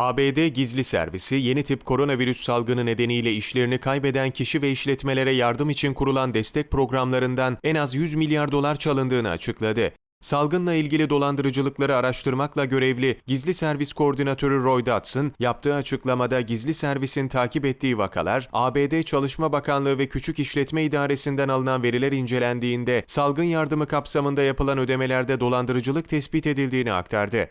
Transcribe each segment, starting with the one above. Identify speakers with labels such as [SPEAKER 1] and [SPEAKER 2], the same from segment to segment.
[SPEAKER 1] ABD gizli servisi yeni tip koronavirüs salgını nedeniyle işlerini kaybeden kişi ve işletmelere yardım için kurulan destek programlarından en az 100 milyar dolar çalındığını açıkladı. Salgınla ilgili dolandırıcılıkları araştırmakla görevli gizli servis koordinatörü Roy Dodson yaptığı açıklamada gizli servisin takip ettiği vakalar, ABD Çalışma Bakanlığı ve Küçük İşletme İdaresi'nden alınan veriler incelendiğinde salgın yardımı kapsamında yapılan ödemelerde dolandırıcılık tespit edildiğini aktardı.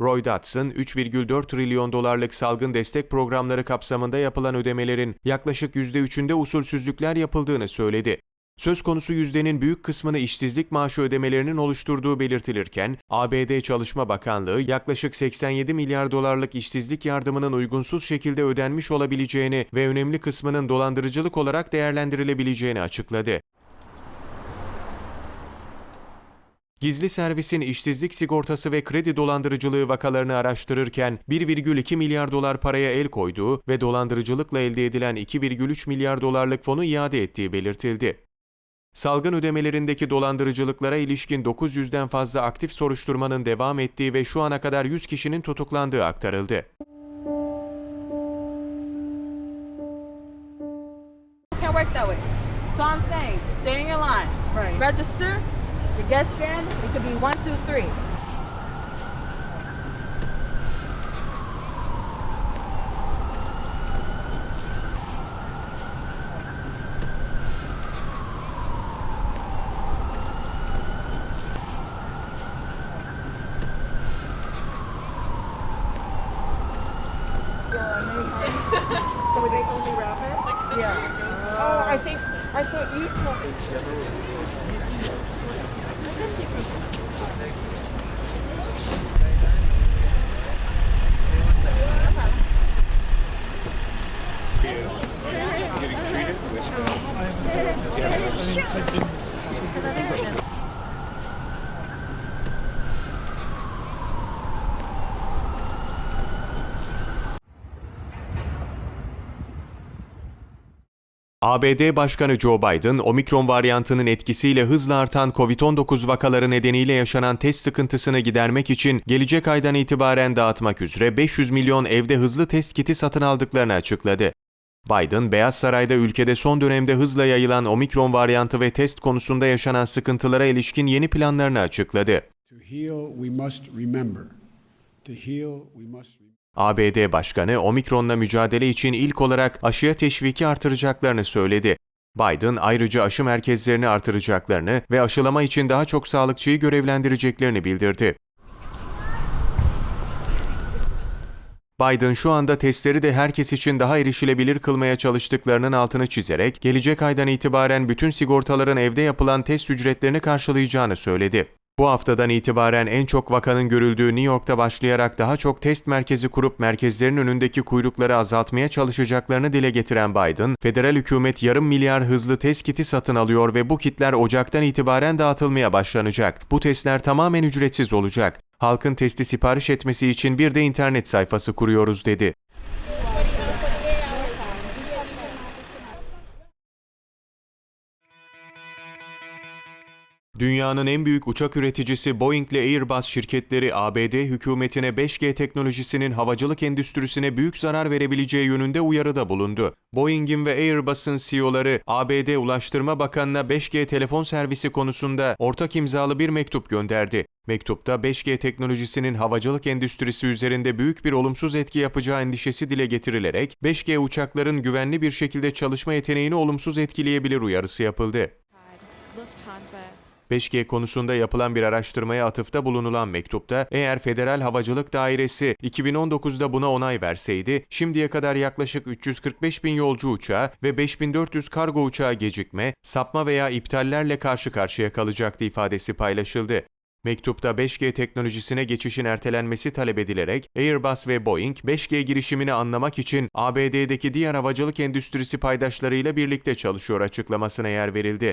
[SPEAKER 1] Roy Dodson, 3,4 trilyon dolarlık salgın destek programları kapsamında yapılan ödemelerin yaklaşık %3'ünde usulsüzlükler yapıldığını söyledi. Söz konusu yüzdenin büyük kısmını işsizlik maaşı ödemelerinin oluşturduğu belirtilirken, ABD Çalışma Bakanlığı yaklaşık 87 milyar dolarlık işsizlik yardımının uygunsuz şekilde ödenmiş olabileceğini ve önemli kısmının dolandırıcılık olarak değerlendirilebileceğini açıkladı. Gizli servisin işsizlik sigortası ve kredi dolandırıcılığı vakalarını araştırırken 1,2 milyar dolar paraya el koyduğu ve dolandırıcılıkla elde edilen 2,3 milyar dolarlık fonu iade ettiği belirtildi. Salgın ödemelerindeki dolandırıcılıklara ilişkin 900'den fazla aktif soruşturmanın devam ettiği ve şu ana kadar 100 kişinin tutuklandığı aktarıldı.
[SPEAKER 2] Can't work that way. So I'm saying, stay in your line.
[SPEAKER 3] Right.
[SPEAKER 2] Register. Your get scan. It could be one, two, three.
[SPEAKER 1] ABD Başkanı Joe Biden, omikron varyantının etkisiyle hızla artan COVID-19 vakaları nedeniyle yaşanan test sıkıntısını gidermek için gelecek aydan itibaren dağıtmak üzere 500 milyon evde hızlı test kiti satın aldıklarını açıkladı. Biden, Beyaz Saray'da ülkede son dönemde hızla yayılan omikron varyantı ve test konusunda yaşanan sıkıntılara ilişkin yeni planlarını açıkladı.
[SPEAKER 4] To heal, we must remember. To heal, we must remember.
[SPEAKER 1] ABD Başkanı omikronla mücadele için ilk olarak aşıya teşviki artıracaklarını söyledi. Biden ayrıca aşı merkezlerini artıracaklarını ve aşılama için daha çok sağlıkçıyı görevlendireceklerini bildirdi. Biden şu anda testleri de herkes için daha erişilebilir kılmaya çalıştıklarının altını çizerek gelecek aydan itibaren bütün sigortaların evde yapılan test ücretlerini karşılayacağını söyledi. Bu haftadan itibaren en çok vakanın görüldüğü New York'ta başlayarak daha çok test merkezi kurup merkezlerin önündeki kuyrukları azaltmaya çalışacaklarını dile getiren Biden, federal hükümet yarım milyar hızlı test kiti satın alıyor ve bu kitler Ocak'tan itibaren dağıtılmaya başlanacak. Bu testler tamamen ücretsiz olacak. Halkın testi sipariş etmesi için bir de internet sayfası kuruyoruz dedi. Dünyanın en büyük uçak üreticisi Boeing ile Airbus şirketleri ABD hükümetine 5G teknolojisinin havacılık endüstrisine büyük zarar verebileceği yönünde uyarıda bulundu. Boeing'in ve Airbus'un CEO'ları ABD Ulaştırma Bakanı'na 5G telefon servisi konusunda ortak imzalı bir mektup gönderdi. Mektupta 5G teknolojisinin havacılık endüstrisi üzerinde büyük bir olumsuz etki yapacağı endişesi dile getirilerek 5G uçakların güvenli bir şekilde çalışma yeteneğini olumsuz etkileyebilir uyarısı yapıldı.
[SPEAKER 5] Lufthansa
[SPEAKER 1] 5G konusunda yapılan bir araştırmaya atıfta bulunulan mektupta, eğer Federal Havacılık Dairesi 2019'da buna onay verseydi, şimdiye kadar yaklaşık 345 bin yolcu uçağı ve 5400 kargo uçağı gecikme, sapma veya iptallerle karşı karşıya kalacaktı ifadesi paylaşıldı. Mektupta 5G teknolojisine geçişin ertelenmesi talep edilerek Airbus ve Boeing 5G girişimini anlamak için ABD'deki diğer havacılık endüstrisi paydaşlarıyla birlikte çalışıyor açıklamasına yer verildi.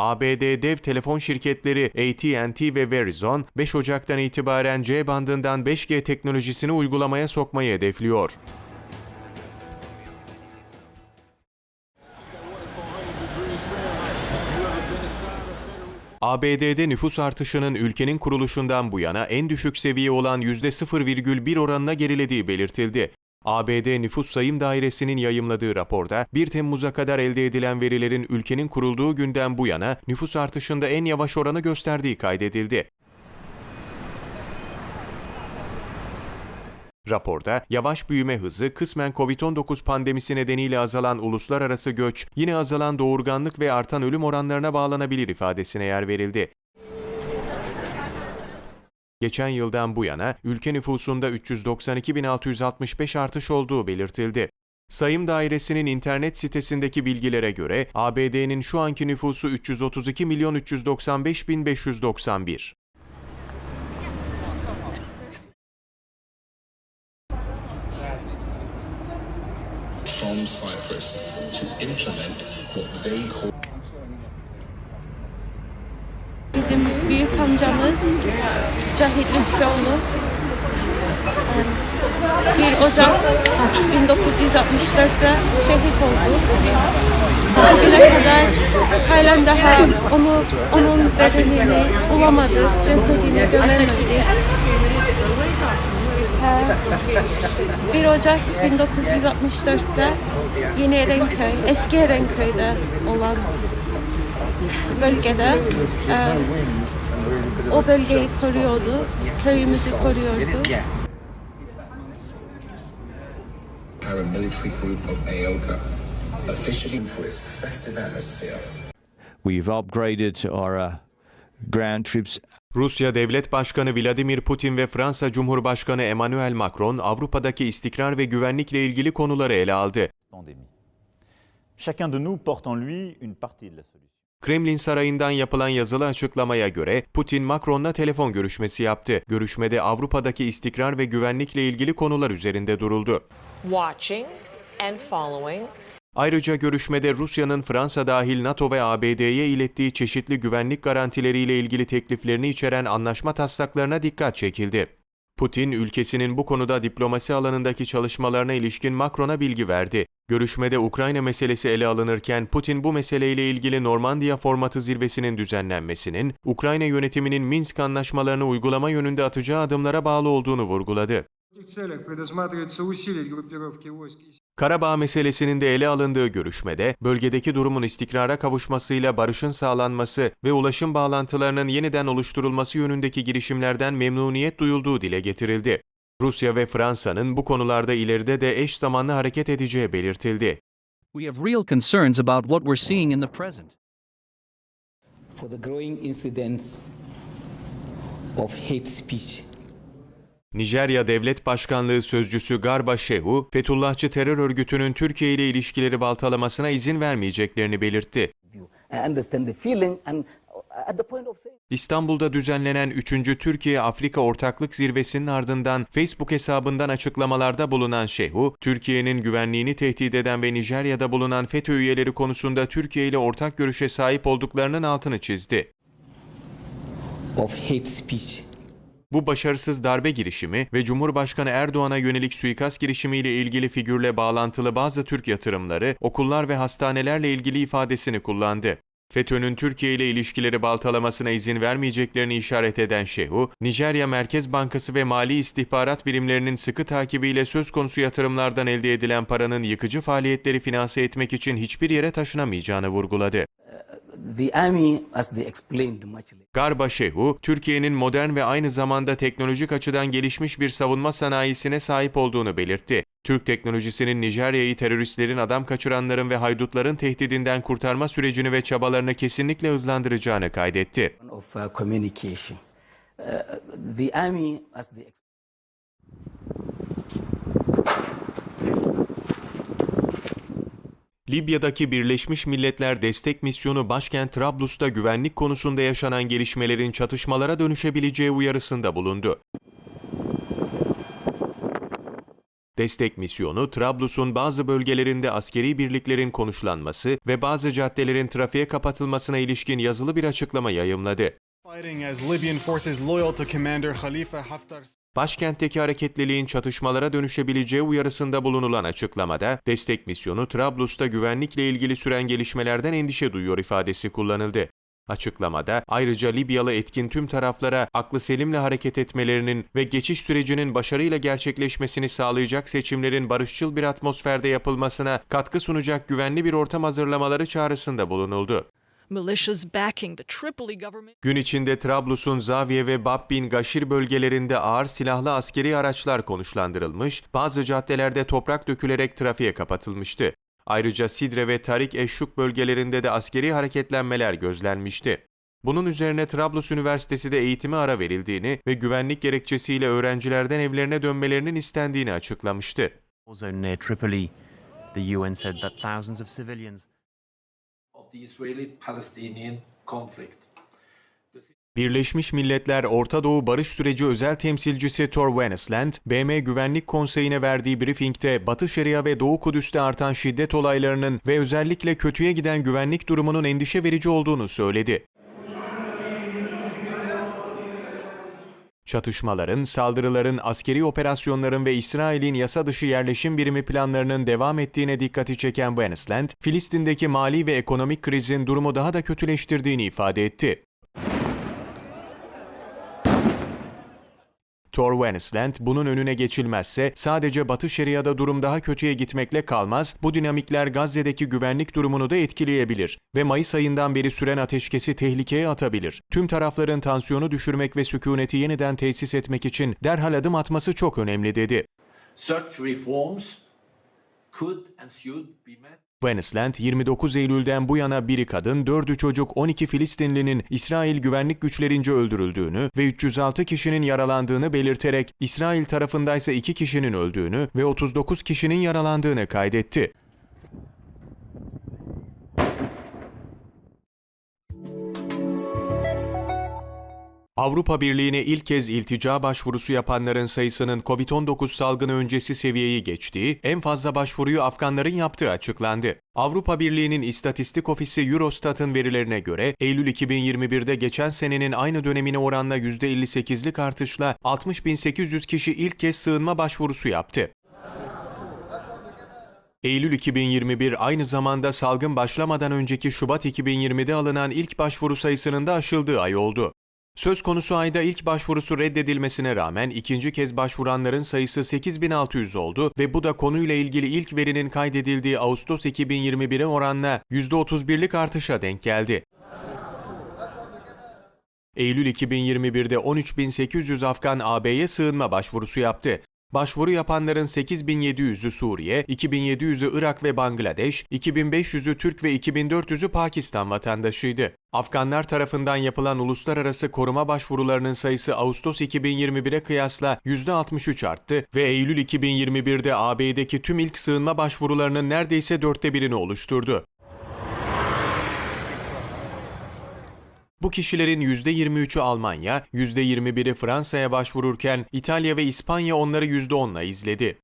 [SPEAKER 1] ABD dev telefon şirketleri AT&T ve Verizon 5 Ocak'tan itibaren C bandından 5G teknolojisini uygulamaya sokmayı hedefliyor. ABD'de nüfus artışının ülkenin kuruluşundan bu yana en düşük seviye olan %0,1 oranına gerilediği belirtildi. ABD Nüfus Sayım Dairesi'nin yayımladığı raporda 1 Temmuz'a kadar elde edilen verilerin ülkenin kurulduğu günden bu yana nüfus artışında en yavaş oranı gösterdiği kaydedildi. Raporda yavaş büyüme hızı kısmen COVID-19 pandemisi nedeniyle azalan uluslararası göç, yine azalan doğurganlık ve artan ölüm oranlarına bağlanabilir ifadesine yer verildi. Geçen yıldan bu yana ülke nüfusunda 392.665 artış olduğu belirtildi. Sayım Dairesi'nin internet sitesindeki bilgilere göre ABD'nin şu anki nüfusu 332 milyon 395 bin 591.
[SPEAKER 6] from Cyprus to implement what they call
[SPEAKER 7] Bizim büyük amcamız Cahit Lütfioğlu em, 1 Ocak 1964'te şehit oldu. Bugüne kadar halen daha onu, onun bedenini bulamadık, cesedini gömemedik. Ee, 1 Ocak 1964'te Yeni Erenköy, eski Erenköy'de olan bölgede o bölgeyi koruyordu, köyümüzü koruyordu.
[SPEAKER 8] We've upgraded our uh, ground troops
[SPEAKER 1] Rusya Devlet Başkanı Vladimir Putin ve Fransa Cumhurbaşkanı Emmanuel Macron Avrupa'daki istikrar ve güvenlikle ilgili konuları ele aldı.
[SPEAKER 9] pandémie. Chacun de nous porte en lui une partie de la solution.
[SPEAKER 1] Kremlin sarayından yapılan yazılı açıklamaya göre Putin Macron'la telefon görüşmesi yaptı. Görüşmede Avrupa'daki istikrar ve güvenlikle ilgili konular üzerinde duruldu.
[SPEAKER 10] watching and following
[SPEAKER 1] Ayrıca görüşmede Rusya'nın Fransa dahil NATO ve ABD'ye ilettiği çeşitli güvenlik garantileriyle ilgili tekliflerini içeren anlaşma taslaklarına dikkat çekildi. Putin, ülkesinin bu konuda diplomasi alanındaki çalışmalarına ilişkin Macron'a bilgi verdi. Görüşmede Ukrayna meselesi ele alınırken Putin bu meseleyle ilgili Normandiya formatı zirvesinin düzenlenmesinin, Ukrayna yönetiminin Minsk anlaşmalarını uygulama yönünde atacağı adımlara bağlı olduğunu vurguladı. Karabağ meselesinin de ele alındığı görüşmede bölgedeki durumun istikrara kavuşmasıyla barışın sağlanması ve ulaşım bağlantılarının yeniden oluşturulması yönündeki girişimlerden memnuniyet duyulduğu dile getirildi. Rusya ve Fransa'nın bu konularda ileride de eş zamanlı hareket edeceği belirtildi.
[SPEAKER 11] We have real concerns about what we're seeing in the present.
[SPEAKER 12] For the growing incidents of hate speech
[SPEAKER 1] Nijerya Devlet Başkanlığı Sözcüsü Garba Shehu, Fethullahçı terör örgütünün Türkiye ile ilişkileri baltalamasına izin vermeyeceklerini belirtti. İstanbul'da düzenlenen 3. Türkiye-Afrika Ortaklık Zirvesi'nin ardından Facebook hesabından açıklamalarda bulunan Şehu, Türkiye'nin güvenliğini tehdit eden ve Nijerya'da bulunan FETÖ üyeleri konusunda Türkiye ile ortak görüşe sahip olduklarının altını çizdi.
[SPEAKER 12] of hate speech.
[SPEAKER 1] Bu başarısız darbe girişimi ve Cumhurbaşkanı Erdoğan'a yönelik suikast girişimiyle ilgili figürle bağlantılı bazı Türk yatırımları, okullar ve hastanelerle ilgili ifadesini kullandı. FETÖ'nün Türkiye ile ilişkileri baltalamasına izin vermeyeceklerini işaret eden Şehu, Nijerya Merkez Bankası ve Mali İstihbarat Birimlerinin sıkı takibiyle söz konusu yatırımlardan elde edilen paranın yıkıcı faaliyetleri finanse etmek için hiçbir yere taşınamayacağını vurguladı.
[SPEAKER 12] The army, as they explained much later,
[SPEAKER 1] Garba Shehu, Türkiye'nin modern ve aynı zamanda teknolojik açıdan gelişmiş bir savunma sanayisine sahip olduğunu belirtti. Türk teknolojisinin Nijerya'yı teröristlerin adam kaçıranların ve haydutların tehdidinden kurtarma sürecini ve çabalarını kesinlikle hızlandıracağını kaydetti.
[SPEAKER 12] of uh, communication. Uh, the army, as they
[SPEAKER 1] Libya'daki Birleşmiş Milletler Destek Misyonu başkent Trablus'ta güvenlik konusunda yaşanan gelişmelerin çatışmalara dönüşebileceği uyarısında bulundu. Destek misyonu, Trablus'un bazı bölgelerinde askeri birliklerin konuşlanması ve bazı caddelerin trafiğe kapatılmasına ilişkin yazılı bir açıklama yayımladı. Başkentteki hareketliliğin çatışmalara dönüşebileceği uyarısında bulunulan açıklamada, destek misyonu Trablus'ta güvenlikle ilgili süren gelişmelerden endişe duyuyor ifadesi kullanıldı. Açıklamada ayrıca Libyalı etkin tüm taraflara aklı selimle hareket etmelerinin ve geçiş sürecinin başarıyla gerçekleşmesini sağlayacak seçimlerin barışçıl bir atmosferde yapılmasına katkı sunacak güvenli bir ortam hazırlamaları çağrısında bulunuldu.
[SPEAKER 13] Militias backing the Tripoli government.
[SPEAKER 1] Gün içinde Trablus'un Zaviye ve Bab bin Gaşir bölgelerinde ağır silahlı askeri araçlar konuşlandırılmış, bazı caddelerde toprak dökülerek trafiğe kapatılmıştı. Ayrıca Sidre ve Tarik Eşşuk bölgelerinde de askeri hareketlenmeler gözlenmişti. Bunun üzerine Trablus Üniversitesi de eğitime ara verildiğini ve güvenlik gerekçesiyle öğrencilerden evlerine dönmelerinin istendiğini açıklamıştı.
[SPEAKER 14] Also near Tripoli, the UN said that thousands of civilians
[SPEAKER 6] of the Israeli-Palestinian conflict.
[SPEAKER 1] Birleşmiş Milletler Orta Doğu Barış Süreci özel temsilcisi Tor Wennesland, BM Güvenlik Konseyi'ne verdiği briefingde Batı Şeria ve Doğu Kudüs'te artan şiddet olaylarının ve özellikle kötüye giden güvenlik durumunun endişe verici olduğunu söyledi. Çatışmaların, saldırıların, askeri operasyonların ve İsrail'in yasa dışı yerleşim birimi planlarının devam ettiğine dikkati çeken Wennesland, Filistin'deki mali ve ekonomik krizin durumu daha da kötüleştirdiğini ifade etti. Tor Wennesland, bunun önüne geçilmezse sadece Batı Şeria'da durum daha kötüye gitmekle kalmaz, bu dinamikler Gazze'deki güvenlik durumunu da etkileyebilir ve Mayıs ayından beri süren ateşkesi tehlikeye atabilir. Tüm tarafların tansiyonu düşürmek ve sükuneti yeniden tesis etmek için derhal adım atması çok önemli dedi.
[SPEAKER 6] Such reforms could and should be met
[SPEAKER 1] Wennesland, 29 Eylül'den bu yana biri kadın, 4'ü çocuk 12 Filistinlinin İsrail güvenlik güçlerince öldürüldüğünü ve 306 kişinin yaralandığını belirterek İsrail tarafındaysa 2 kişinin öldüğünü ve 39 kişinin yaralandığını kaydetti. Avrupa Birliği'ne ilk kez iltica başvurusu yapanların sayısının COVID-19 salgını öncesi seviyeyi geçtiği, en fazla başvuruyu Afganların yaptığı açıklandı. Avrupa Birliği'nin İstatistik Ofisi Eurostat'ın verilerine göre Eylül 2021'de geçen senenin aynı dönemine oranla %58'lik artışla 60.800 kişi ilk kez sığınma başvurusu yaptı. Eylül 2021 aynı zamanda salgın başlamadan önceki Şubat 2020'de alınan ilk başvuru sayısının da aşıldığı ay oldu. Söz konusu ayda ilk başvurusu reddedilmesine rağmen ikinci kez başvuranların sayısı 8600 oldu ve bu da konuyla ilgili ilk verinin kaydedildiği Ağustos 2021'e oranla %31'lik artışa denk geldi. Eylül 2021'de 13.800 Afgan AB'ye sığınma başvurusu yaptı. Başvuru yapanların 8700'ü Suriye, 2700'ü Irak ve Bangladeş, 2500'ü Türk ve 2400'ü Pakistan vatandaşıydı. Afganlar tarafından yapılan uluslararası koruma başvurularının sayısı Ağustos 2021'e kıyasla %63 arttı ve Eylül 2021'de AB'deki tüm ilk sığınma başvurularının neredeyse dörtte birini oluşturdu. Bu kişilerin %23'ü Almanya, %21'i Fransa'ya başvururken İtalya ve İspanya onları %10'la izledi.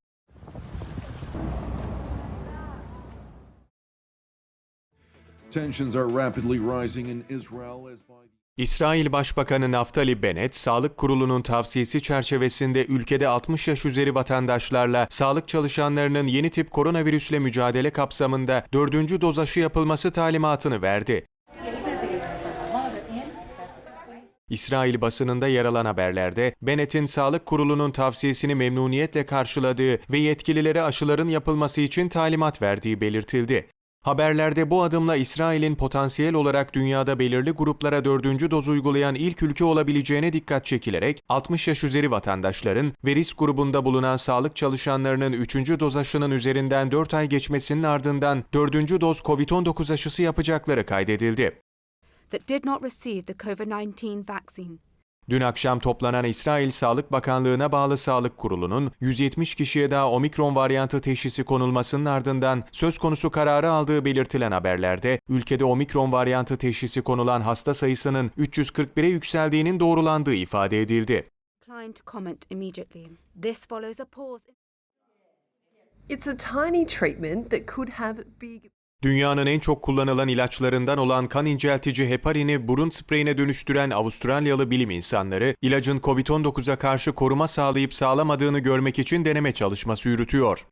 [SPEAKER 1] İsrail Başbakanı Naftali Bennett, Sağlık Kurulu'nun tavsiyesi çerçevesinde ülkede 60 yaş üzeri vatandaşlarla sağlık çalışanlarının yeni tip koronavirüsle mücadele kapsamında dördüncü doz aşı yapılması talimatını verdi. İsrail basınında yer alan haberlerde Bennett'in Sağlık Kurulu'nun tavsiyesini memnuniyetle karşıladığı ve yetkililere aşıların yapılması için talimat verdiği belirtildi. Haberlerde bu adımla İsrail'in potansiyel olarak dünyada belirli gruplara dördüncü doz uygulayan ilk ülke olabileceğine dikkat çekilerek 60 yaş üzeri vatandaşların ve risk grubunda bulunan sağlık çalışanlarının üçüncü doz aşının üzerinden 4 ay geçmesinin ardından dördüncü doz COVID-19 aşısı yapacakları kaydedildi.
[SPEAKER 5] That did not receive the COVID-19 vaccine.
[SPEAKER 1] Dün akşam toplanan İsrail Sağlık Bakanlığı'na bağlı Sağlık Kurulu'nun 170 kişiye daha omikron varyantı teşhisi konulmasının ardından söz konusu kararı aldığı belirtilen haberlerde ülkede omikron varyantı teşhisi konulan hasta sayısının 341'e yükseldiğinin doğrulandığı ifade edildi.
[SPEAKER 15] It's a tiny treatment that could have big
[SPEAKER 1] Dünyanın en çok kullanılan ilaçlarından olan kan inceltici heparini burun spreyine dönüştüren Avustralyalı bilim insanları, ilacın COVID-19'a karşı koruma sağlayıp sağlamadığını görmek için deneme çalışması yürütüyor.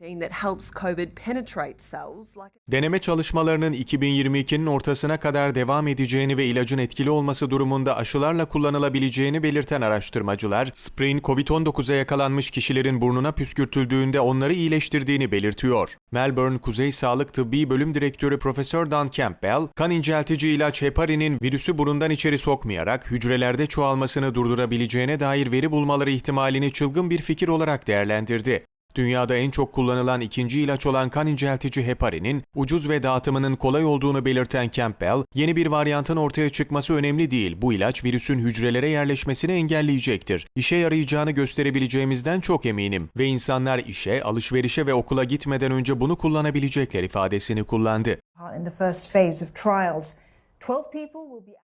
[SPEAKER 1] Deneme çalışmalarının 2022'nin ortasına kadar devam edeceğini ve ilacın etkili olması durumunda aşılarla kullanılabileceğini belirten araştırmacılar, spreyin COVID-19'a yakalanmış kişilerin burnuna püskürtüldüğünde onları iyileştirdiğini belirtiyor. Melbourne Kuzey Sağlık Tıbbi Bölüm Direktörü Profesör Dan Campbell, kan inceltici ilaç heparinin virüsü burundan içeri sokmayarak hücrelerde çoğalmasını durdurabileceğine dair veri bulmaları ihtimalini çılgın bir fikir olarak değerlendirdi. Dünyada en çok kullanılan ikinci ilaç olan kan inceltici heparinin ucuz ve dağıtımının kolay olduğunu belirten Campbell, yeni bir varyantın ortaya çıkması önemli değil. Bu ilaç virüsün hücrelere yerleşmesini engelleyecektir. İşe yarayacağını gösterebileceğimizden çok eminim ve insanlar işe, alışverişe ve okula gitmeden önce bunu kullanabilecekler ifadesini kullandı.
[SPEAKER 16] in the first phase of trials. 12 people will be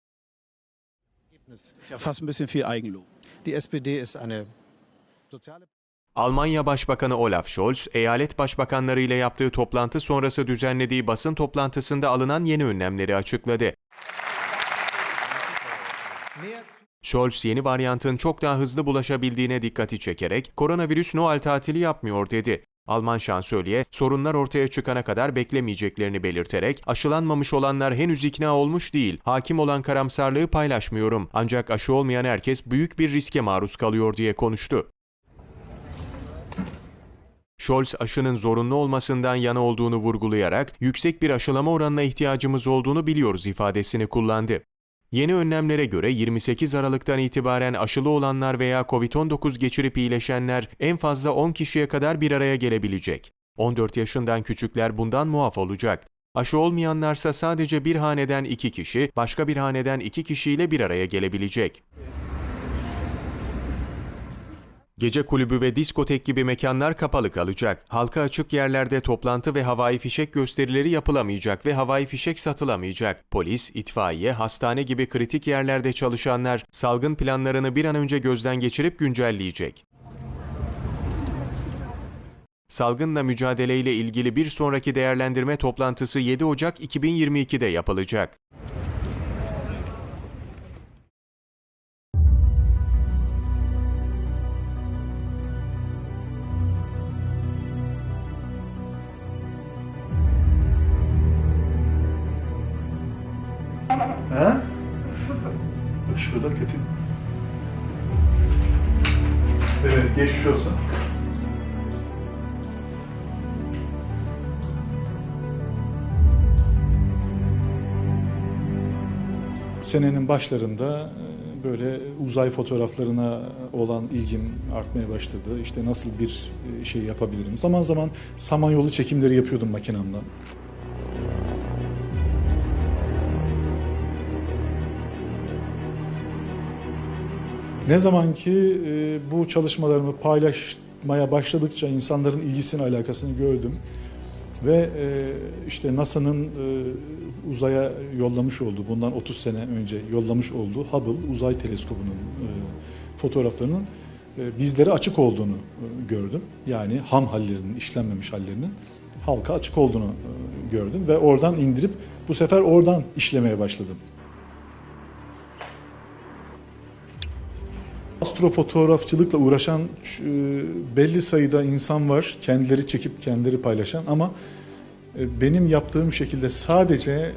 [SPEAKER 17] ist ja fast ein bisschen viel Eigenlob. Die SPD ist eine soziale
[SPEAKER 1] Almanya Başbakanı Olaf Scholz, eyalet başbakanları ile yaptığı toplantı sonrası düzenlediği basın toplantısında alınan yeni önlemleri açıkladı. Scholz yeni varyantın çok daha hızlı bulaşabildiğine dikkati çekerek koronavirüs Noel tatili yapmıyor dedi. Alman şansölye sorunlar ortaya çıkana kadar beklemeyeceklerini belirterek aşılanmamış olanlar henüz ikna olmuş değil. Hakim olan karamsarlığı paylaşmıyorum. Ancak aşı olmayan herkes büyük bir riske maruz kalıyor diye konuştu. Scholz aşının zorunlu olmasından yana olduğunu vurgulayarak yüksek bir aşılama oranına ihtiyacımız olduğunu biliyoruz ifadesini kullandı. Yeni önlemlere göre 28 Aralık'tan itibaren aşılı olanlar veya COVID-19 geçirip iyileşenler en fazla 10 kişiye kadar bir araya gelebilecek. 14 yaşından küçükler bundan muaf olacak. Aşı olmayanlarsa sadece bir haneden 2 kişi, başka bir haneden 2 kişiyle bir araya gelebilecek. Gece kulübü ve diskotek gibi mekanlar kapalı kalacak. Halka açık yerlerde toplantı ve havai fişek gösterileri yapılamayacak ve havai fişek satılamayacak. Polis, itfaiye, hastane gibi kritik yerlerde çalışanlar salgın planlarını bir an önce gözden geçirip güncelleyecek. Salgınla mücadeleyle ilgili bir sonraki değerlendirme toplantısı 7 Ocak 2022'de yapılacak.
[SPEAKER 18] Ha? Bak şurada kötü. Evet, geçmiş olsun.
[SPEAKER 19] Senenin başlarında e, böyle uzay fotoğraflarına olan ilgim artmaya başladı. İşte nasıl bir e, şey yapabilirim. Zaman zaman samanyolu çekimleri yapıyordum makinemle. Ne zaman ki e, bu çalışmalarımı paylaşmaya başladıkça insanların ilgisini, alakasını gördüm. Ve e, işte NASA'nın e, uzaya yollamış olduğu, bundan 30 sene önce yollamış olduğu Hubble uzay teleskobunun e, fotoğraflarının e, bizlere açık olduğunu e, gördüm. Yani ham hallerinin, işlenmemiş hallerinin halka açık olduğunu e, gördüm. Ve oradan indirip bu sefer oradan işlemeye başladım. Astrofotoğrafçılıkla uğraşan e, belli sayıda insan var. Kendileri çekip kendileri paylaşan ama e, benim yaptığım şekilde sadece e,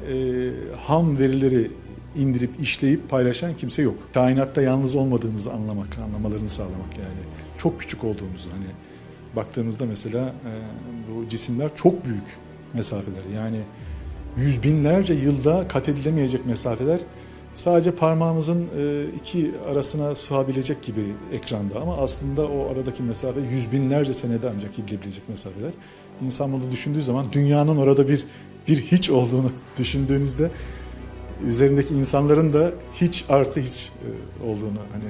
[SPEAKER 19] ham verileri indirip işleyip paylaşan kimse yok. Kainatta yalnız olmadığımızı anlamak, anlamalarını sağlamak yani. Çok küçük olduğumuzu hani baktığımızda mesela bu cisimler çok büyük mesafeler. Yani yüz binlerce yılda kat edilemeyecek mesafeler sadece parmağımızın e, iki arasına sığabilecek gibi ekranda ama aslında o aradaki mesafe yüz binlerce senede ancak gidilebilecek mesafeler. İnsan bunu düşündüğü zaman dünyanın orada bir bir hiç olduğunu düşündüğünüzde üzerindeki insanların da hiç artı hiç e, olduğunu hani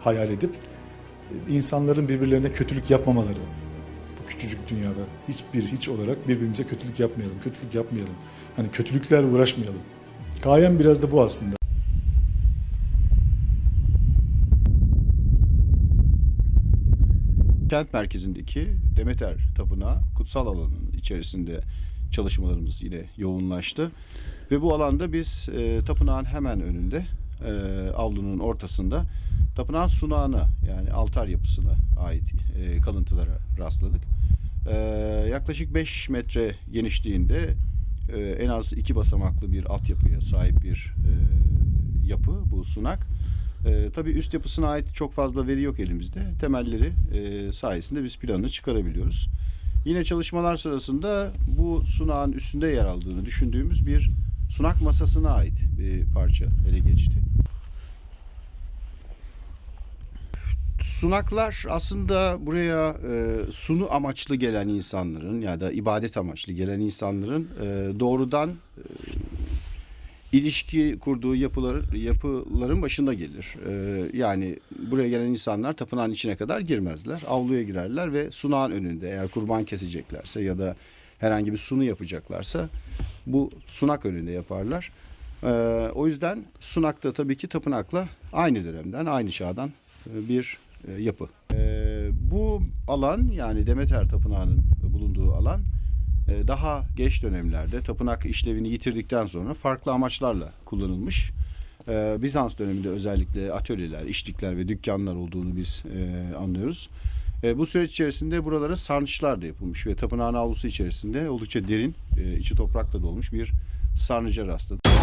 [SPEAKER 19] hayal edip e, insanların birbirlerine kötülük yapmamaları bu küçücük dünyada hiçbir hiç olarak birbirimize kötülük yapmayalım, kötülük yapmayalım. Hani kötülüklerle uğraşmayalım. Gayem biraz da bu aslında.
[SPEAKER 17] Kent merkezindeki Demeter Tapınağı kutsal alanın içerisinde çalışmalarımız yine yoğunlaştı. Ve bu alanda biz e, tapınağın hemen önünde, e, avlunun ortasında tapınağın sunağına yani altar yapısına ait e, kalıntılara rastladık. E, yaklaşık 5 metre genişliğinde e, en az iki basamaklı bir altyapıya sahip bir e, yapı bu sunak. E, tabii üst yapısına ait çok fazla veri yok elimizde. Temelleri e, sayesinde biz planını çıkarabiliyoruz. Yine çalışmalar sırasında bu sunağın üstünde yer aldığını düşündüğümüz bir sunak masasına ait bir parça ele geçti. Sunaklar aslında buraya e, sunu amaçlı gelen insanların ya da ibadet amaçlı gelen insanların e, doğrudan e, ilişki kurduğu yapılar, yapıların başında gelir. E, yani buraya gelen insanlar tapınağın içine kadar girmezler. Avluya girerler ve sunağın önünde eğer kurban keseceklerse ya da herhangi bir sunu yapacaklarsa bu sunak önünde yaparlar. E, o yüzden sunak da tabii ki tapınakla aynı dönemden, aynı çağdan e, bir e, yapı. E, bu alan yani Demeter Tapınağı'nın bulunduğu alan daha geç dönemlerde tapınak işlevini yitirdikten sonra farklı amaçlarla kullanılmış. E, Bizans döneminde özellikle atölyeler, işlikler ve dükkanlar olduğunu biz e, anlıyoruz. E, bu süreç içerisinde buralara sarnıçlar da yapılmış ve tapınağın avlusu içerisinde oldukça derin, e, içi toprakla dolmuş bir sarnıca rastladık.